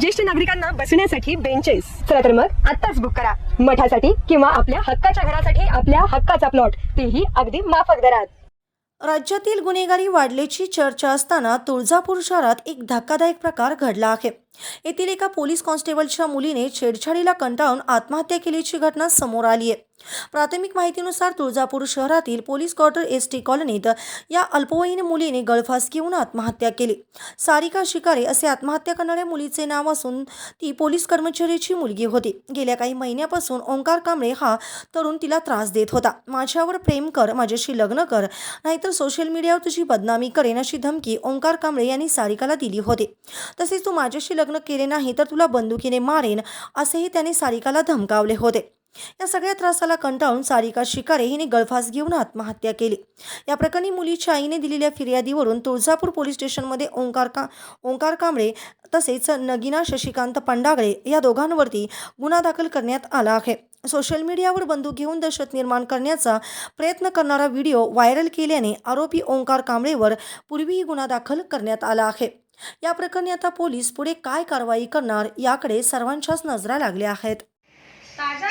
ज्येष्ठ नागरिकांना बसण्यासाठी बेंचेस चला तर मग आत्ताच बुक करा. मठासाठी किंवा आपल्या हक्काच्या घरासाठी आपल्या हक्काचा प्लॉट तेही अगदी माफक दरात. राज्यातील गुन्हेगारी वाढल्याची चर्चा असताना तुळजापूर शहरात एक धक्कादायक प्रकार घडला आहे. येथील एका पोलीस कॉन्स्टेबलच्या मुलीने छेडछाडीला कंटाळून आत्महत्या केल्याची घटना समोर आली आहे. प्राथमिक माहितीनुसार तुळजापूर शहरातील पोलीस क्वार्टर एस टी कॉलनीत या अल्पवयीन मुलीने गळफास घेऊन आत्महत्या केली. सारिका शिकारे असे आत्महत्या करणाऱ्या मुलीचे नाव असून ती पोलीस कर्मचाऱ्याची मुलगी होती. गेल्या काही महिन्यापासून ओंकार कांबळे हा तरुण तिला त्रास देत होता. माझ्यावर प्रेम कर माझ्याशी लग्न कर नाहीतर सोशल मीडियावर तुझी बदनामी करेन अशी धमकी ओंकार कांबळे यांनी सारिकाला दिली होती. तसेच तू माझ्याशी लग्न केले नाही तर तुला बंदुकीने मारेन असेही त्याने सारिकाला धमकावले होते. या सगळ्या त्रासाला कंटाळून सारिका शिकारे हिने गळफास घेऊन आत्महत्या केली. या प्रकरणी मुलीच्या आईने दिलेल्या फिर्यादीवरून तुळजापूर पोलीस स्टेशनमध्ये ओंकार का ओंकार कांबळे तसेच नगिना शशिकांत पंडागळे या दोघांवरती गुन्हा दाखल करण्यात आला आहे. सोशल मीडियावर बंदूक घेऊन दहशत निर्माण करण्याचा प्रयत्न करणारा व्हिडिओ व्हायरल केल्याने आरोपी ओंकार कांबळेवर पूर्वीही गुन्हा दाखल करण्यात आला आहे. या प्रकरणी आता पोलीस पुढे काय कारवाई करणार याकडे सर्वांच्याच नजरा लागल्या आहेत. ताज्या